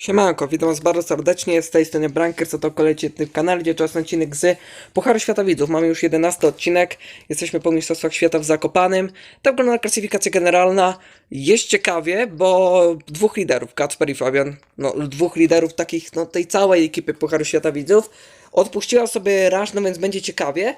Siemanko, witam was bardzo serdecznie, z tej strony Branker, co to kolejny w kanale, gdzie czas na odcinek z Pucharu Świata Widzów. Mamy już 11 odcinek, jesteśmy po Mistrzostwach Świata w Zakopanym. Tak wygląda klasyfikacja generalna. Jest ciekawie, bo dwóch liderów, Kacper i Fabian, no dwóch liderów takich, no tej całej ekipy Pucharu Świata Widzów, odpuściła sobie raż, no więc będzie ciekawie.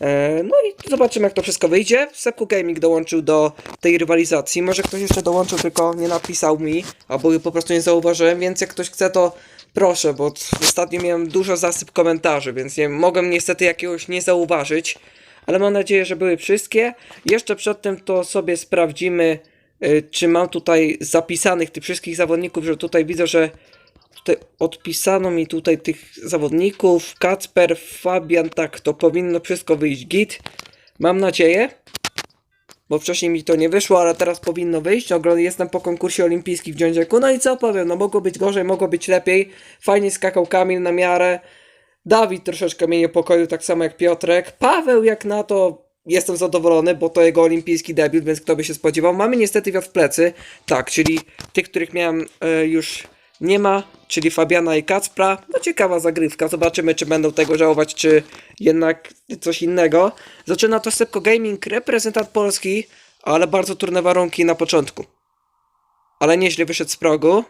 E, no i zobaczymy jak to wszystko wyjdzie. Sepku Gaming dołączył do tej rywalizacji. Może ktoś jeszcze dołączył, tylko nie napisał mi, albo po prostu nie zauważyłem, więc jak ktoś chce to proszę, bo ostatnio miałem dużo zasyp komentarzy, więc nie mogłem niestety jakiegoś nie zauważyć. Ale mam nadzieję, że były wszystkie. Jeszcze przed tym to sobie sprawdzimy, y, czy mam tutaj zapisanych tych wszystkich zawodników, że tutaj widzę, że tutaj odpisano mi tutaj tych zawodników. Kacper, Fabian, tak, to powinno wszystko wyjść git. Mam nadzieję. Bo wcześniej mi to nie wyszło, ale teraz powinno wyjść. Ogrom jestem po konkursie olimpijskim w Dziądziaku. No i co powiem, no mogło być gorzej, mogło być lepiej. Fajnie skakał Kamil na miarę. Dawid troszeczkę mnie niepokoił, tak samo jak Piotrek. Paweł jak na to jestem zadowolony, bo to jego olimpijski debiut, więc kto by się spodziewał. Mamy niestety wiatr w plecy. Tak, czyli tych, których miałem e, już nie ma, czyli Fabiana i Kacpra. No ciekawa zagrywka, zobaczymy czy będą tego żałować, czy jednak coś innego. Zaczyna to Sepko Gaming, reprezentant Polski, ale bardzo trudne warunki na początku. Ale nieźle wyszedł z progu.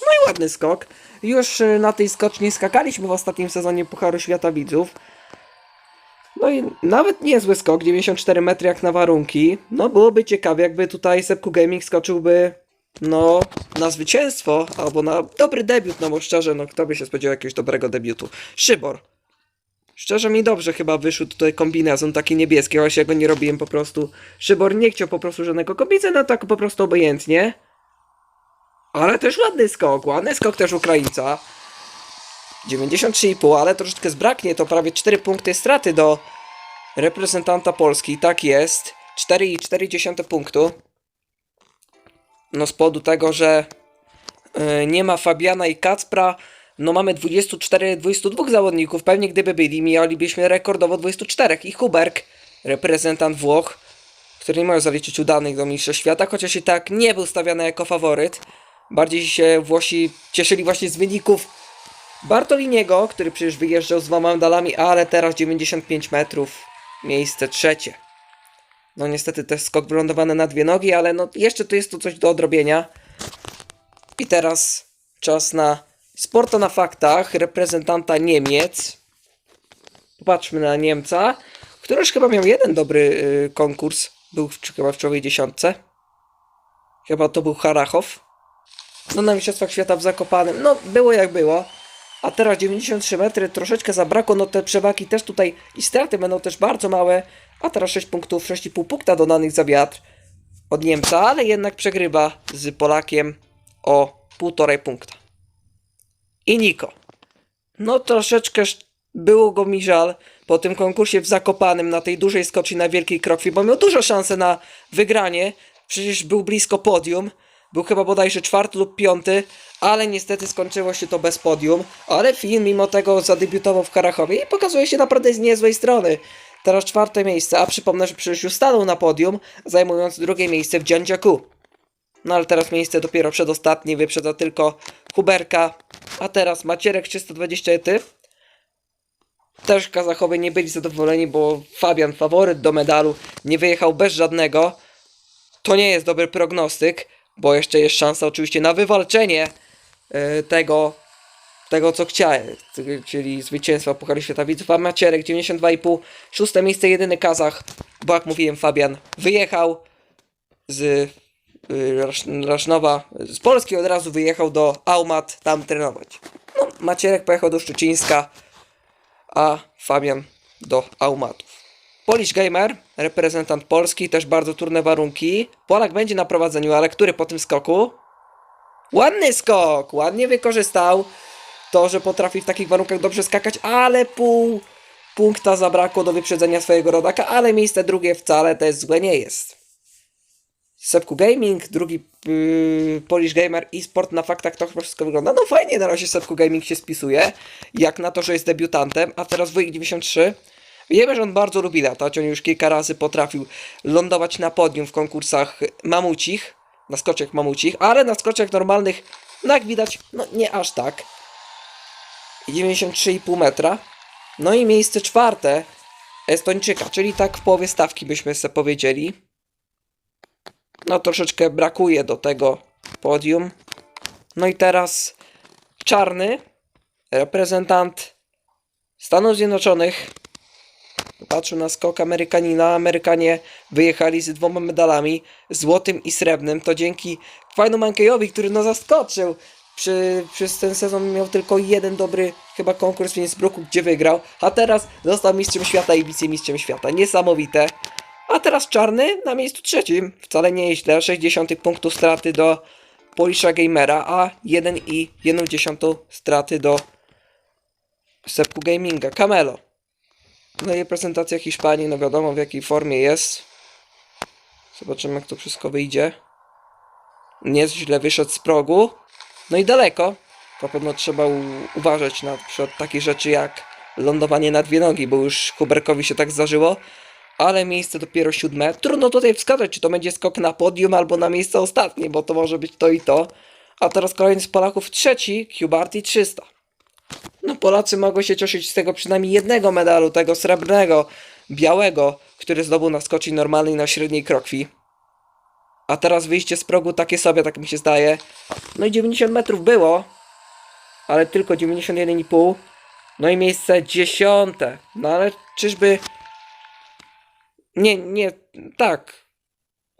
No i ładny skok. Już y, na tej skoczni skakaliśmy w ostatnim sezonie Pucharu Świata Widzów. No i nawet niezły skok, 94 metry jak na warunki. No byłoby ciekawie, jakby tutaj Sepku Gaming skoczyłby no na zwycięstwo, albo na dobry debiut, no bo szczerze, no kto by się spodziewał jakiegoś dobrego debiutu. Szybor. Szczerze mi dobrze chyba wyszły tutaj kombinezon taki niebieski, chociaż ja go nie robiłem po prostu. Szybor nie chciał po prostu żadnego kombinezonu, no tak po prostu obojętnie. Ale też ładny skok, ładny skok też Ukraińca. 93,5, ale troszeczkę zbraknie, to prawie 4 punkty straty do reprezentanta Polski, tak jest. 4,4 punktu. No z powodu tego, że yy, nie ma Fabiana i Kacpra, no mamy 24-22 zawodników, pewnie gdyby byli, mielibyśmy rekordowo 24. I Huberk, reprezentant Włoch, który nie może zaliczyć udanych do Mistrzostw Świata, chociaż i tak nie był stawiany jako faworyt. Bardziej się Włosi cieszyli właśnie z wyników Bartoliniego, który przecież wyjeżdżał z dwoma medalami, ale teraz 95 metrów, miejsce trzecie. No niestety też skok wylądowany na dwie nogi, ale no jeszcze tu jest tu coś do odrobienia. I teraz czas na Sporto na faktach reprezentanta Niemiec. Popatrzmy na Niemca, który już chyba miał jeden dobry y, konkurs. Był w, chyba w czołowej dziesiątce. Chyba to był Harachow. No na Mistrzostwach Świata w Zakopanem. No było jak było. A teraz 93 metry, troszeczkę zabrakło, no te przewagi też tutaj i straty będą też bardzo małe. A teraz 6 punktów, 6,5 punkta dodanych za wiatr od Niemca, ale jednak przegrywa z Polakiem o 1,5 punkta. I Niko. No troszeczkę sz- było go mi żal po tym konkursie w Zakopanym na tej dużej skoczni na Wielkiej Krokwi, bo miał dużo szansy na wygranie. Przecież był blisko podium. Był chyba bodajże czwarty lub piąty, ale niestety skończyło się to bez podium. Ale film mimo tego zadebiutował w Karachowie i pokazuje się naprawdę z niezłej strony. Teraz czwarte miejsce, a przypomnę, że przecież już stanął na podium, zajmując drugie miejsce w Dziandziaku. No ale teraz miejsce dopiero przedostatnie, wyprzedza tylko Huberka, a teraz Macierek 320 ety. Też Kazachowie nie byli zadowoleni, bo Fabian, faworyt do medalu, nie wyjechał bez żadnego. To nie jest dobry prognostyk, bo jeszcze jest szansa oczywiście na wywalczenie e, tego, tego co chciałem, czyli zwycięstwa Pucharu Świata Widzów, a Macierek 92,5, szóste miejsce, jedyny Kazach, bo jak mówiłem Fabian wyjechał z y, Rasz- Rasznowa, z Polski od razu wyjechał do Aumat tam trenować. No, Macierek pojechał do Szczecińska, a Fabian do Aumatów. Polish Gamer, reprezentant Polski, też bardzo trudne warunki. Polak będzie na prowadzeniu, ale który po tym skoku? Ładny skok, ładnie wykorzystał to, że potrafi w takich warunkach dobrze skakać, ale pół punkta zabrakło do wyprzedzenia swojego rodaka, ale miejsce drugie wcale też złe nie jest. Sepku Gaming, drugi yy, Polish Gamer i Sport na faktach to wszystko wygląda. No fajnie na razie Sepku Gaming się spisuje, jak na to, że jest debiutantem, a teraz Wujek 93. Wiemy, że on bardzo lubi latać, on już kilka razy potrafił lądować na podium w konkursach mamucich, na skoczach mamucich, ale na skoczach normalnych No jak widać, no nie aż tak. I 93,5 metra. No i miejsce czwarte Estończyka, czyli tak w połowie stawki byśmy sobie powiedzieli. No troszeczkę brakuje do tego podium. No i teraz czarny reprezentant Stanów Zjednoczonych patrzył na skok Amerykanina. Amerykanie wyjechali z dwoma medalami, złotym i srebrnym. To dzięki Fajnu Mankejowi, który no zaskoczył. Przy, przez ten sezon miał tylko jeden dobry chyba konkurs w Innsbrucku, gdzie wygrał. A teraz został mistrzem świata i wicemistrzem świata. Niesamowite. A teraz czarny na miejscu trzecim. Wcale nie źle. 60 punktów straty do Polisha Gamera, a 1,1 straty do Sepku Gaminga. Camelo. No i prezentacja Hiszpanii, no wiadomo w jakiej formie jest. Zobaczymy jak to wszystko wyjdzie. Nieźle wyszedł z progu. No i daleko. To pewno trzeba uważać na przykład takie rzeczy jak lądowanie na dwie nogi, bo już Huberkowi się tak zdarzyło. Ale miejsce dopiero siódme. Trudno tutaj wskazać, czy to będzie skok na podium albo na miejsce ostatnie, bo to może być to i to. A teraz kolejny z Polaków trzeci, Cubarti 300. No Polacy mogą się cieszyć z tego przynajmniej jednego medalu, tego srebrnego, białego, który zdobył na skoczni normalnej na średniej krokwi. A teraz wyjście z progu takie sobie, tak mi się zdaje. No i 90 metrów było, ale tylko 91,5. No i miejsce dziesiąte. No ale czyżby... Nie, nie, tak.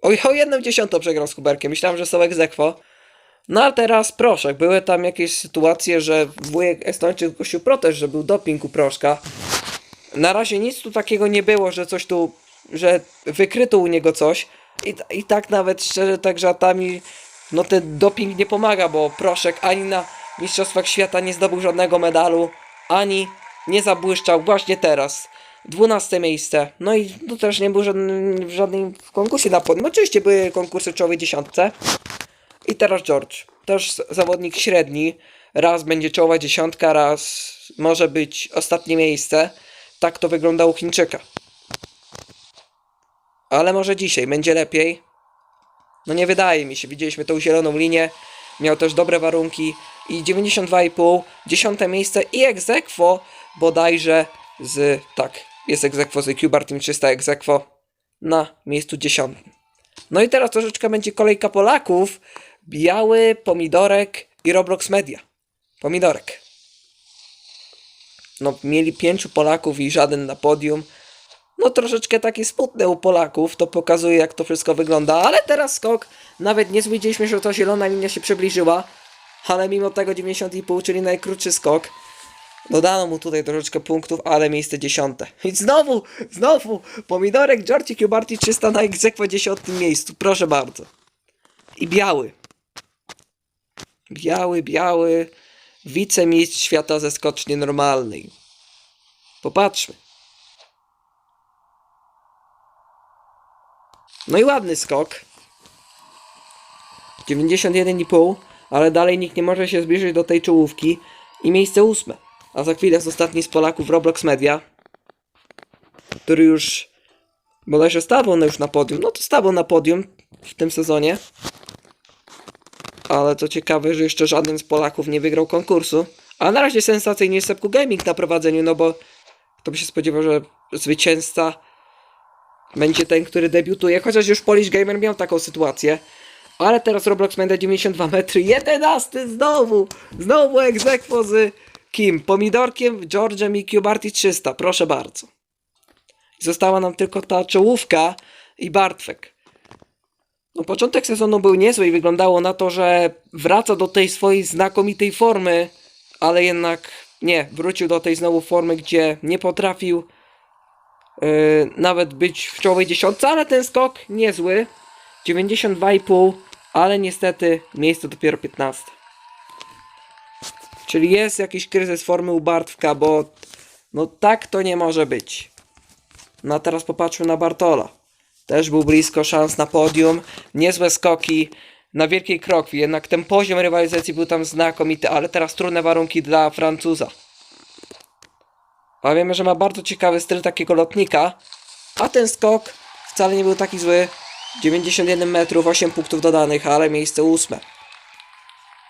O, o jedną dziesiątą przegrał z Kuberkiem. Myślałem, że są egzekwo. No a teraz proszek. Były tam jakieś sytuacje, że wujek Estończyk zgłosił protest, że był doping u proszka. Na razie nic tu takiego nie było, że coś tu, że wykryto u niego coś. I, i tak nawet szczerze, tak żartami, no ten doping nie pomaga, bo proszek ani na Mistrzostwach Świata nie zdobył żadnego medalu, ani nie zabłyszczał właśnie teraz. 12 miejsce. No i no też nie był żadnym, w żadnym konkursie na podium. Oczywiście były konkursy w czołowej dziesiątce. I teraz George. Też zawodnik średni. Raz będzie czołowa dziesiątka, raz może być ostatnie miejsce. Tak to wygląda u Chińczyka. Ale może dzisiaj będzie lepiej. No nie wydaje mi się. Widzieliśmy tą zieloną linię. Miał też dobre warunki. I 92,5. Dziesiąte miejsce i egzekwo bodajże z... Tak, jest egzekwo z Cubar Team 300 egzekwo na miejscu dziesiątym. No i teraz troszeczkę będzie kolejka Polaków. Biały, Pomidorek i Roblox Media. Pomidorek. No, mieli pięciu Polaków i żaden na podium. No, troszeczkę takie smutne u Polaków. To pokazuje, jak to wszystko wygląda. Ale teraz skok. Nawet nie widzieliśmy, że ta zielona linia się przybliżyła. Ale mimo tego 90,5, czyli najkrótszy skok. Dodano mu tutaj troszeczkę punktów, ale miejsce dziesiąte. I znowu, znowu, Pomidorek, Georgi Cubarti 300 na egzekwo dziesiątym miejscu. Proszę bardzo. I biały. Biały, biały. Wicemistrz świata ze skoczni normalnej. Popatrzmy. No i ładny skok. 91,5, ale dalej nikt nie może się zbliżyć do tej czołówki. I miejsce ósme. A za chwilę jest ostatni z Polaków Roblox Media, który już bodajże stawał już na podium. No to stawał na podium w tym sezonie. Ale co ciekawe, że jeszcze żaden z Polaków nie wygrał konkursu. A na razie sensacyjnie jest Sepku Gaming na prowadzeniu, no bo kto by się spodziewał, że zwycięzca będzie ten, który debiutuje. Chociaż już Polish Gamer miał taką sytuację. Ale teraz Roblox Media 92 metry. 11 znowu! Znowu egzekwo z kim? Pomidorkiem, George'em i Cubarti 300. Proszę bardzo. Została nam tylko ta czołówka i Bartwek. No, początek sezonu był niezły i wyglądało na to, że wraca do tej swojej znakomitej formy, ale jednak nie, wrócił do tej znowu formy, gdzie nie potrafił yy, nawet być w czołowej dziesiątce, ale ten skok niezły. 92,5, ale niestety miejsce dopiero 15. Czyli jest jakiś kryzys formy u Bartka, bo no tak to nie może być. No a teraz popatrzmy na Bartola. Też był blisko szans na podium. Niezłe skoki na wielkiej krokwi. Jednak ten poziom rywalizacji był tam znakomity, ale teraz trudne warunki dla Francuza. A wiemy, że ma bardzo ciekawy styl takiego lotnika. A ten skok wcale nie był taki zły. 91 metrów, 8 punktów dodanych, ale miejsce ósme.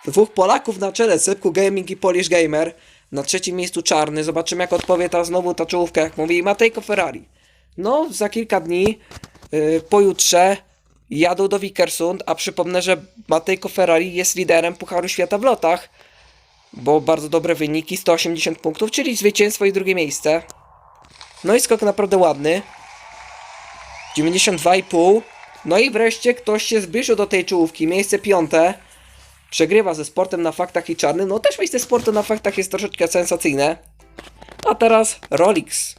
Dwóch Polaków na czele, Sepku Gaming i Polish Gamer. Na trzecim miejscu Czarny. Zobaczymy jak odpowie ta znowu ta czołówka, jak mówi Matejko Ferrari. No, za kilka dni, pojutrze, jadą do Wikersund, a przypomnę, że Matejko Ferrari jest liderem Pucharu Świata w lotach, bo bardzo dobre wyniki, 180 punktów, czyli zwycięstwo i drugie miejsce. No i skok naprawdę ładny. 92,5. No i wreszcie ktoś się zbliżył do tej czołówki, miejsce piąte. Przegrywa ze sportem na faktach i czarnym. No też miejsce sportu na faktach jest troszeczkę sensacyjne. A teraz Rolix.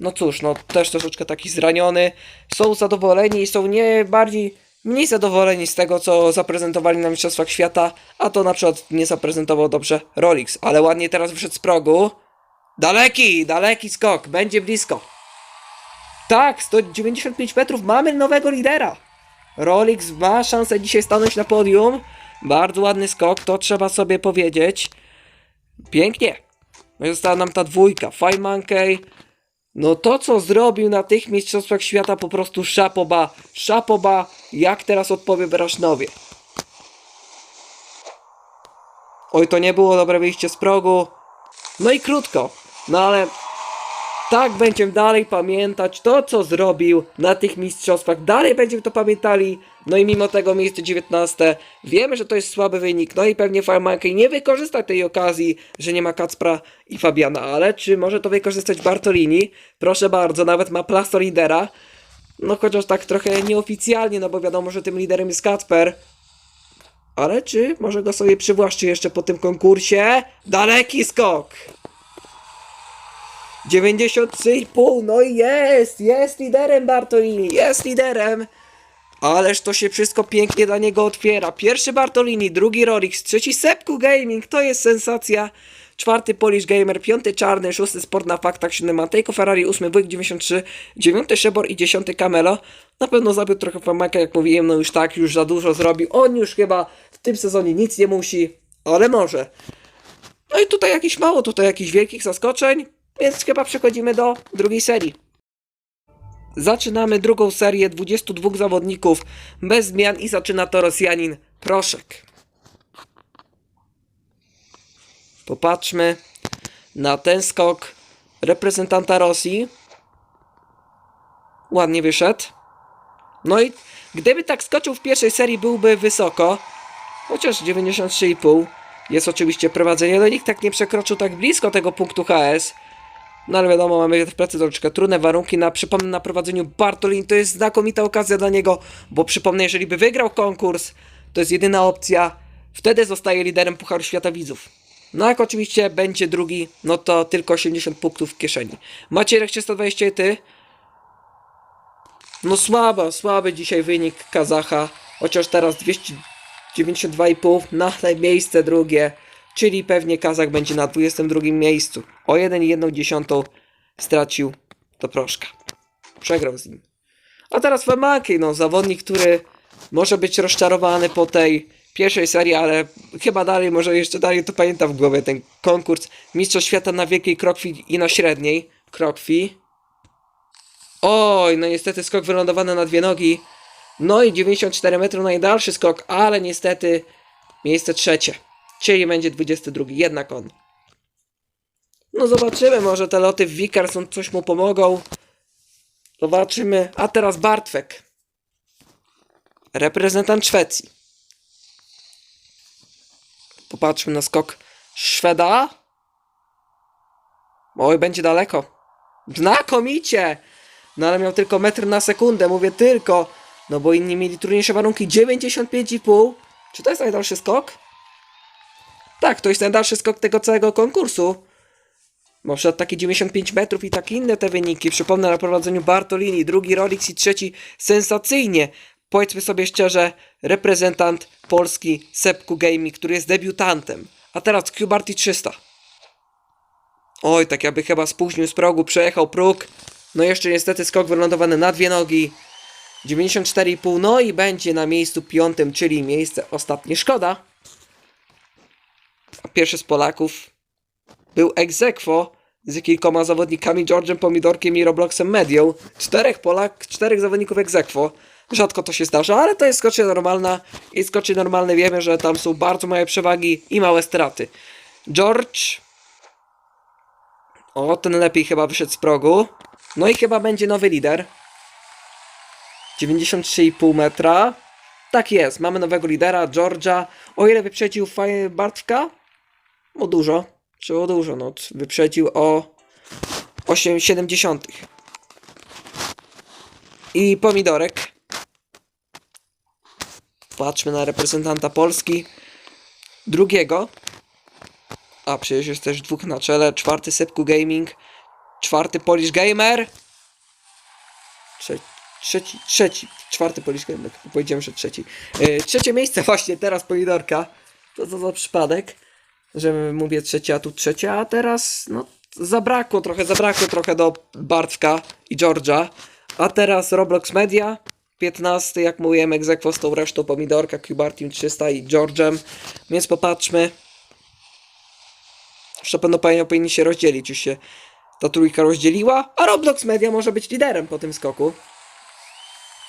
No cóż, no też troszeczkę taki zraniony. Są zadowoleni i są nie bardziej, mniej zadowoleni z tego, co zaprezentowali na Mistrzostwach Świata, a to na przykład nie zaprezentował dobrze Rolix, ale ładnie teraz wyszedł z progu. Daleki, daleki skok, będzie blisko. Tak, 195 metrów, mamy nowego lidera. Rolix ma szansę dzisiaj stanąć na podium. Bardzo ładny skok, to trzeba sobie powiedzieć. Pięknie. Została nam ta dwójka. Five Monkey. No to, co zrobił na tych mistrzostwach świata, po prostu szapoba. Szapoba, jak teraz odpowie Brasznowie. Oj, to nie było dobre wyjście z progu. No i krótko. No ale tak będziemy dalej pamiętać to, co zrobił na tych mistrzostwach. Dalej będziemy to pamiętali. No i mimo tego miejsce 19. Wiemy, że to jest słaby wynik. No i pewnie Farmankey nie wykorzysta tej okazji, że nie ma Kacpra i Fabiana. Ale czy może to wykorzystać Bartolini? Proszę bardzo, nawet ma plasto lidera. No chociaż tak trochę nieoficjalnie, no bo wiadomo, że tym liderem jest Kacper. Ale czy może go sobie przywłaszczy jeszcze po tym konkursie? Daleki skok! 93,5, no i jest, jest liderem Bartolini, jest liderem. Ależ to się wszystko pięknie dla niego otwiera. Pierwszy Bartolini, drugi Rorix, trzeci Sepku Gaming, to jest sensacja. Czwarty Polish Gamer, piąty Czarny, szósty Sport na faktach, siódmy Matejko Ferrari, ósmy Wujek 93, dziewiąty Szebor i dziesiąty Camelo. Na pewno zabił trochę famaka, jak mówiłem, no już tak, już za dużo zrobił. On już chyba w tym sezonie nic nie musi, ale może. No i tutaj jakieś mało, tutaj jakichś wielkich zaskoczeń, więc chyba przechodzimy do drugiej serii. Zaczynamy drugą serię 22 zawodników bez zmian i zaczyna to Rosjanin Proszek. Popatrzmy na ten skok reprezentanta Rosji. Ładnie wyszedł. No i gdyby tak skoczył w pierwszej serii byłby wysoko. Chociaż 93,5 jest oczywiście prowadzenie. No nikt tak nie przekroczył tak blisko tego punktu HS. No ale wiadomo, mamy w pracy troszeczkę trudne warunki. Na, przypomnę, na prowadzeniu Bartolin to jest znakomita okazja dla niego, bo przypomnę, jeżeli by wygrał konkurs, to jest jedyna opcja. Wtedy zostaje liderem Pucharu Świata Widzów. No jak oczywiście będzie drugi, no to tylko 80 punktów w kieszeni. Macierek 320 ty. No słaba, słaby dzisiaj wynik Kazacha. Chociaż teraz 292,5 na miejsce drugie. Czyli pewnie Kazach będzie na 22 miejscu. O 1,1 stracił do Proszka. Przegrał z nim. A teraz Famaki, no zawodnik, który może być rozczarowany po tej pierwszej serii, ale chyba dalej, może jeszcze dalej to pamięta w głowie ten konkurs Mistrzostw Świata na wielkiej krokwi i na średniej krokwi. Oj, no niestety skok wylądowany na dwie nogi. No i 94 metry najdalszy skok, ale niestety miejsce trzecie. Czyli będzie 22, jednak on. No zobaczymy, może te loty w Wikersund coś mu pomogą. Zobaczymy. A teraz Bartwek. Reprezentant Szwecji. Popatrzmy na skok Szweda. Oj, będzie daleko. Znakomicie! No ale miał tylko metr na sekundę, mówię tylko. No bo inni mieli trudniejsze warunki. 95,5. Czy to jest najdalszy skok? Tak, to jest najdalszy skok tego całego konkursu. Może takie 95 metrów i takie inne te wyniki. Przypomnę na prowadzeniu Bartolini, drugi Rolix i trzeci sensacyjnie. Powiedzmy sobie szczerze, reprezentant Polski Sepku Gaming, który jest debiutantem. A teraz Cubarty 300. Oj, tak jakby chyba spóźnił z progu, przejechał próg. No jeszcze niestety skok wylądowany na dwie nogi. 94,5, no i będzie na miejscu piątym, czyli miejsce ostatnie. Szkoda. Pierwszy z Polaków był egzekwo z kilkoma zawodnikami, George'em Pomidorkiem i Robloxem Medią. Czterech Polak, czterech zawodników egzekwo. Rzadko to się zdarza, ale to jest skocznia normalna i skocznie normalne wiemy, że tam są bardzo małe przewagi i małe straty. George... O, ten lepiej chyba wyszedł z progu. No i chyba będzie nowy lider. 93,5 metra. Tak jest, mamy nowego lidera, Georgia. O ile wyprzedził Bartka? Dużo. Czy o dużo, no. Wyprzedził o 8,70. I pomidorek. Patrzmy na reprezentanta Polski. Drugiego. A przecież jest też dwóch na czele. Czwarty Sepku Gaming. Czwarty Polish Gamer. Trze trzeci, trzeci, czwarty Polish Gamer. Powiedziałem, że trzeci. Yy, trzecie miejsce właśnie teraz pomidorka. To co za przypadek, że mówię trzecie, a tu trzecie, a teraz no zabrakło trochę, zabrakło trochę do Bartka i Georgia. A teraz Roblox Media, 15, jak mówiłem, egzekwo z tą resztą pomidorka, Cubar Team 300 i George'em. Więc popatrzmy. Jeszcze pewno powinni się rozdzielić, już się ta trójka rozdzieliła, a Roblox Media może być liderem po tym skoku.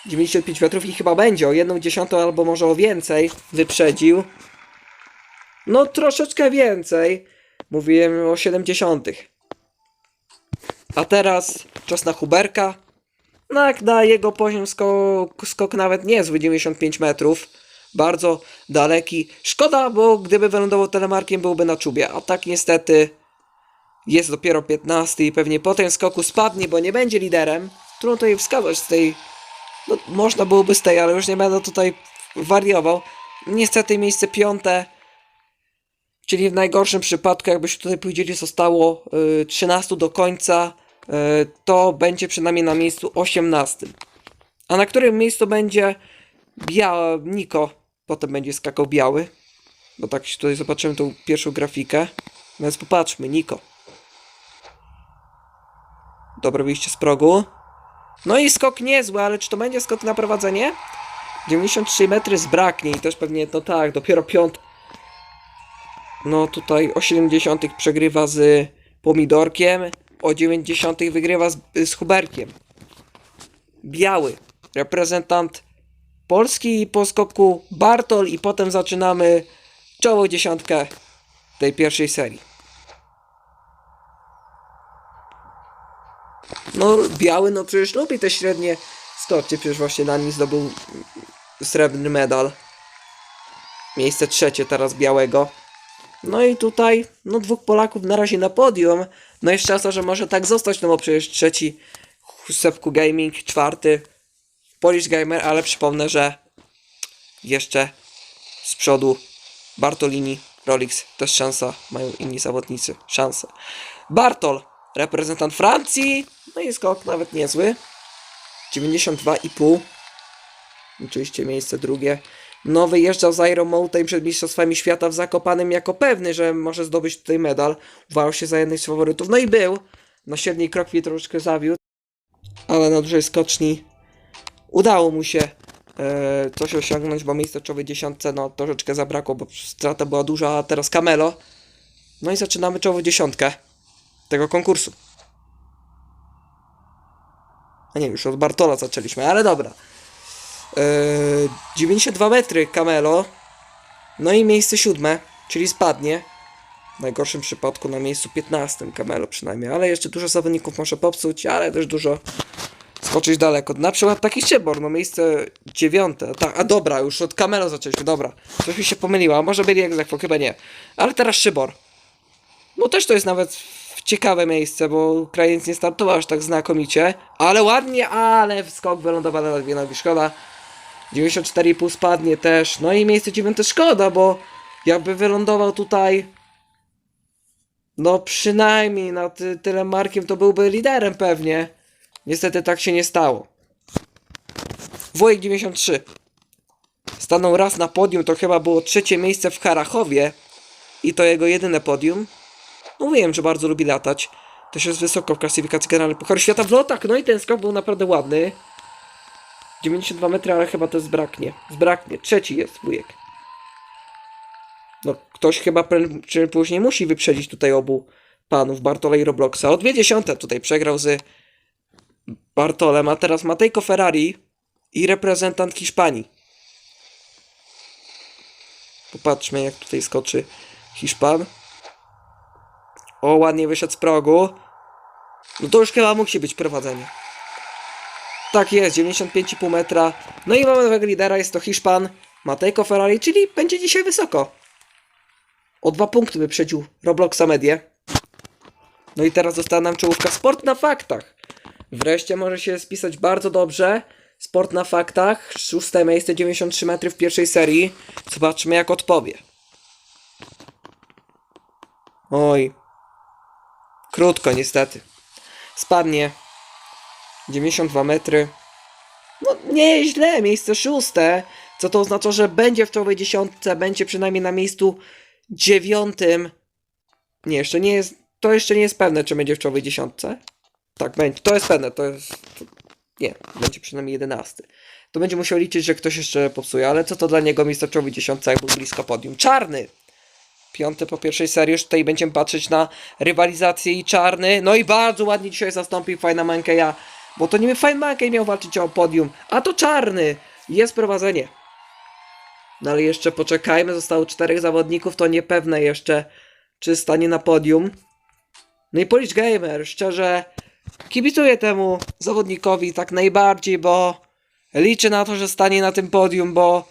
95 metrów i chyba będzie o jedną dziesiątą albo może o więcej wyprzedził. No troszeczkę więcej. Mówiłem o 70. A teraz czas na Huberka. No jak na jego poziom skok, skok nawet niezły, 95 metrów. Bardzo daleki. Szkoda, bo gdyby wylądował telemarkiem byłby na czubie. A tak niestety jest dopiero 15 i pewnie po tym skoku spadnie, bo nie będzie liderem. Trudno jej wskazać z tej... No, można byłoby z tej, ale już nie będę tutaj wariował. Niestety miejsce piąte. Czyli w najgorszym przypadku, jakbyśmy tutaj powiedzieli, zostało y, 13 do końca, y, to będzie przynajmniej na miejscu 18. A na którym miejscu będzie Bia Niko, potem będzie skakał biały. Bo tak się tutaj zobaczymy tą pierwszą grafikę. Więc popatrzmy, Niko. Dobre wyjście z progu. No i skok niezły, ale czy to będzie skok na prowadzenie? 93 metry zbraknie i też pewnie, no tak, dopiero piąt. No tutaj o 70 przegrywa z pomidorkiem, o 90 wygrywa z, z Huberkiem. Biały, reprezentant Polski po skoku Bartol i potem zaczynamy czoło dziesiątkę tej pierwszej serii. No, biały, no przecież lubi te średnie skocznie, przecież właśnie na nim zdobył srebrny medal. Miejsce trzecie teraz białego. No i tutaj, no dwóch Polaków na razie na podium. No jest szansa, że może tak zostać, no bo przecież trzeci Sepku Gaming, czwarty Polish Gamer, ale przypomnę, że jeszcze z przodu Bartolini, Rolix też szansa, mają inni zawodnicy szansę. Bartol, reprezentant Francji, no i skok nawet niezły. 92,5. Oczywiście miejsce drugie. No wyjeżdżał z Iron Mountain przed Mistrzostwami Świata w Zakopanem jako pewny, że może zdobyć tutaj medal. Uważał się za jednych z faworytów. No i był. Na średniej krokwi troszeczkę zawiódł. Ale na dużej skoczni udało mu się e, coś osiągnąć, bo miejsce czołowej dziesiątce no troszeczkę zabrakło, bo strata była duża, a teraz Camelo. No i zaczynamy czołową dziesiątkę tego konkursu. A nie, już od Bartola zaczęliśmy, ale dobra. Yy, 92 metry Camelo. No i miejsce siódme, czyli spadnie. W najgorszym przypadku na miejscu 15 Camelo przynajmniej, ale jeszcze dużo zawodników może popsuć, ale też dużo skoczyć daleko. Na przykład taki Szybor, no miejsce dziewiąte. Tak, a dobra, już od Camelo zaczęliśmy, dobra. Coś mi się pomyliło, a może byli egzekwo, chyba nie. Ale teraz Szybor. No też to jest nawet ciekawe miejsce, bo Ukrainiec nie startował aż tak znakomicie, ale ładnie, ale skok wylądowany na dwie nogi, szkoda. 94,5 spadnie też, no i miejsce dziewiąte szkoda, bo jakby wylądował tutaj no przynajmniej na ty, tyle markiem to byłby liderem pewnie. Niestety tak się nie stało. Wojek 93 stanął raz na podium, to chyba było trzecie miejsce w Harachowie i to jego jedyne podium. No wiem, że bardzo lubi latać. Też jest wysoko w klasyfikacji generalnej Pucharu Świata w lotach. No i ten skok był naprawdę ładny. 92 metry, ale chyba to zbraknie. Zbraknie. Trzeci jest wujek. No, ktoś chyba czy później musi wyprzedzić tutaj obu panów Bartola i Robloxa. O dwie dziesiąte tutaj przegrał z Bartolem, a teraz Matejko Ferrari i reprezentant Hiszpanii. Popatrzmy, jak tutaj skoczy Hiszpan. O, ładnie wyszedł z progu. No to już chyba musi być prowadzenie. Tak jest, 95,5 metra. No i mamy nowego lidera, jest to Hiszpan Matejko Ferrari, czyli będzie dzisiaj wysoko. O dwa punkty wyprzedził Robloxa Medię. No i teraz została nam czołówka Sport na faktach. Wreszcie może się spisać bardzo dobrze. Sport na faktach. Szóste miejsce, 93 metry w pierwszej serii. Zobaczmy jak odpowie. Oj. Krótko niestety. Spadnie. 92 metry. No nieźle, miejsce szóste. Co to oznacza, że będzie w czołowej dziesiątce, będzie przynajmniej na miejscu dziewiątym. Nie, jeszcze nie jest. To jeszcze nie jest pewne, czy będzie w czołowej dziesiątce. Tak, będzie. To jest pewne, to jest. Nie, będzie przynajmniej jedenasty. To będzie musiał liczyć, że ktoś jeszcze popsuje, ale co to dla niego miejsce w czołowej dziesiątce, jak był blisko podium? Czarny! Piąty po pierwszej serii, już tutaj będziemy patrzeć na rywalizację i czarny. No i bardzo ładnie dzisiaj zastąpił Fajna Mankeja, bo to niby Fajn Mankej miał walczyć o podium, a to czarny! Jest prowadzenie. No ale jeszcze poczekajmy, zostało czterech zawodników, to niepewne jeszcze, czy stanie na podium. No i Polish Gamer, szczerze, kibicuję temu zawodnikowi tak najbardziej, bo liczę na to, że stanie na tym podium, bo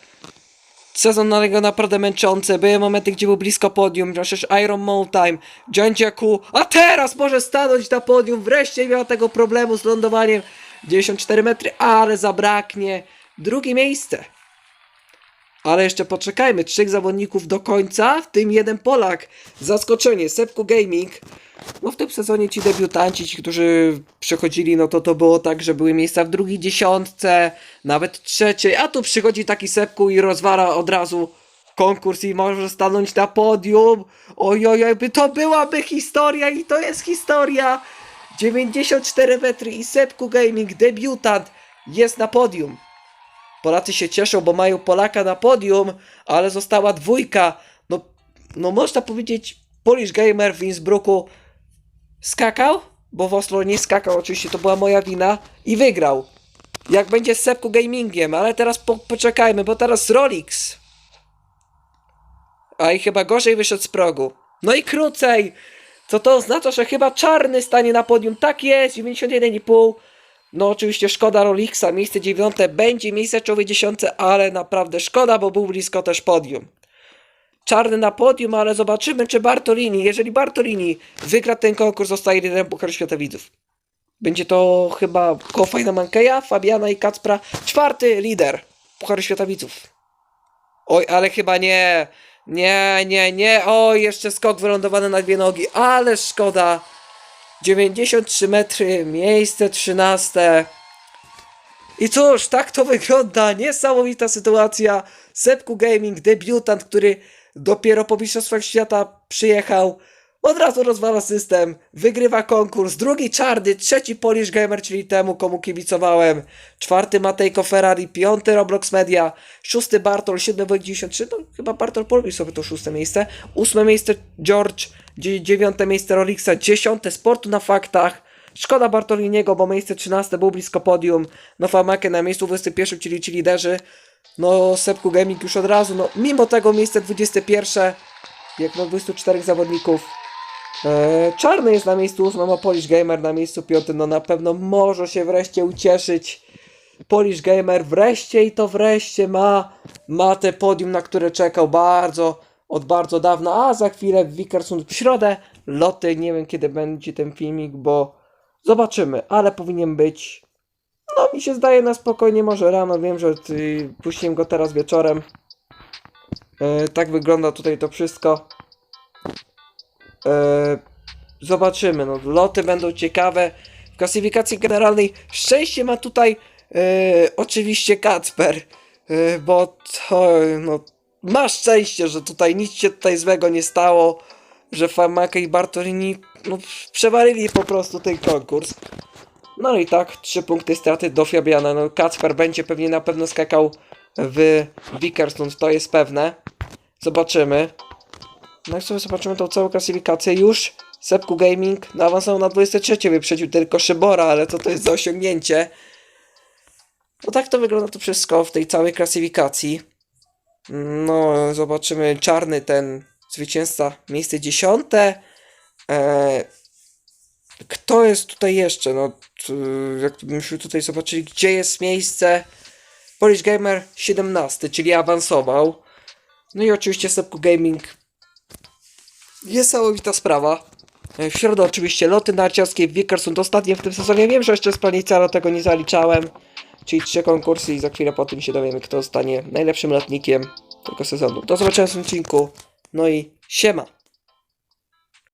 sezon na naprawdę męczący, były momenty, gdzie był blisko podium, przecież Iron Mountain, Dzięciaku, a teraz może stanąć na podium, wreszcie miał tego problemu z lądowaniem, 94 metry, ale zabraknie, drugie miejsce. Ale jeszcze poczekajmy, trzech zawodników do końca, w tym jeden Polak. Zaskoczenie, Sepku Gaming. No w tym sezonie ci debiutanci, ci, którzy przechodzili, no to to było tak, że były miejsca w drugiej dziesiątce, nawet trzeciej, a tu przychodzi taki Sepku i rozwala od razu konkurs i może stanąć na podium. Ojoj, jakby to byłaby historia i to jest historia. 94 metry i Sepku Gaming, debiutant, jest na podium. Polacy się cieszą, bo mają Polaka na podium, ale została dwójka. No, no można powiedzieć, Polish Gamer w Innsbrucku skakał, bo w Oslo nie skakał, oczywiście to była moja wina i wygrał. Jak będzie z Sepku Gamingiem, ale teraz po, poczekajmy, bo teraz Rolix. A i chyba gorzej wyszedł z progu. No i krócej! Co to oznacza, że chyba czarny stanie na podium? Tak jest, 91,5. No oczywiście szkoda Rolixa, miejsce dziewiąte będzie miejsce czołowej dziesiątce, ale naprawdę szkoda, bo był blisko też podium. Czarny na podium, ale zobaczymy czy Bartolini, jeżeli Bartolini wygra ten konkurs, zostaje liderem Pucharu Świata Widzów. Będzie to chyba koło Fajna Mankeja, Fabiana i Kacpra, czwarty lider Pucharu Świata Widzów. Oj, ale chyba nie, nie, nie, nie, oj, jeszcze skok wylądowany na dwie nogi, ale szkoda. 93 metry, miejsce 13. I cóż, tak to wygląda. Niesamowita sytuacja. Sepku Gaming, debiutant, który dopiero po Mistrzostwach Świata przyjechał. Od razu rozwala system, wygrywa konkurs. Drugi czarny, trzeci Polish Gamer, czyli temu, komu kibicowałem. Czwarty Matejko Ferrari, piąty Roblox Media, szósty Bartol, siódmy Wojt 93. No chyba Bartol polubił sobie to szóste miejsce. Ósme miejsce George, dzie- dziewiąte miejsce Rolixa, dziesiąte Sportu na faktach. Szkoda Bartoliniego, bo miejsce 13 był blisko podium. No Famakę na miejscu 21, czyli ci liderzy. No Sepku Gaming już od razu, no mimo tego miejsce 21, jak na 24 zawodników. E, Czarny jest na miejscu 8, a Polish Gamer na miejscu 5. No na pewno może się wreszcie ucieszyć. Polish Gamer wreszcie i to wreszcie ma, ma te podium, na które czekał bardzo, od bardzo dawna. A za chwilę w Wikersund w środę loty. Nie wiem kiedy będzie ten filmik, bo zobaczymy, ale powinien być. No mi się zdaje na spokojnie, może rano. Wiem, że ty, puściłem go teraz wieczorem. E, tak wygląda tutaj to wszystko. E, zobaczymy. No, loty będą ciekawe. W klasyfikacji generalnej szczęście ma tutaj e, oczywiście Kacper, e, bo to, no, ma szczęście, że tutaj nic się tutaj złego nie stało, że Famaka i Bartolini no, przewalili po prostu ten konkurs. No i tak, trzy punkty straty do Fabiana. No, Kacper będzie pewnie na pewno skakał w Wikersund, to jest pewne. Zobaczymy. No jak sobie zobaczymy tą całą klasyfikację już Sepku Gaming no awansował na 23, wyprzedził tylko Szybora, ale co to jest za osiągnięcie? No tak to wygląda to wszystko w tej całej klasyfikacji. No, zobaczymy. Czarny ten zwycięzca, miejsce dziesiąte. Eee, kto jest tutaj jeszcze? No, jakbyśmy tutaj zobaczyli, gdzie jest miejsce. Polish Gamer 17, czyli awansował. No i oczywiście Sepku Gaming. Niesamowita sprawa. E, W środę oczywiście loty narciarskie, Wickersund ostatnie w tym sezonie. Wiem, że jeszcze z Planica, ale tego nie zaliczałem. Czyli trzy konkursy i za chwilę po tym się dowiemy, kto zostanie najlepszym lotnikiem tego sezonu. Do zobaczenia w odcinku. No i siema.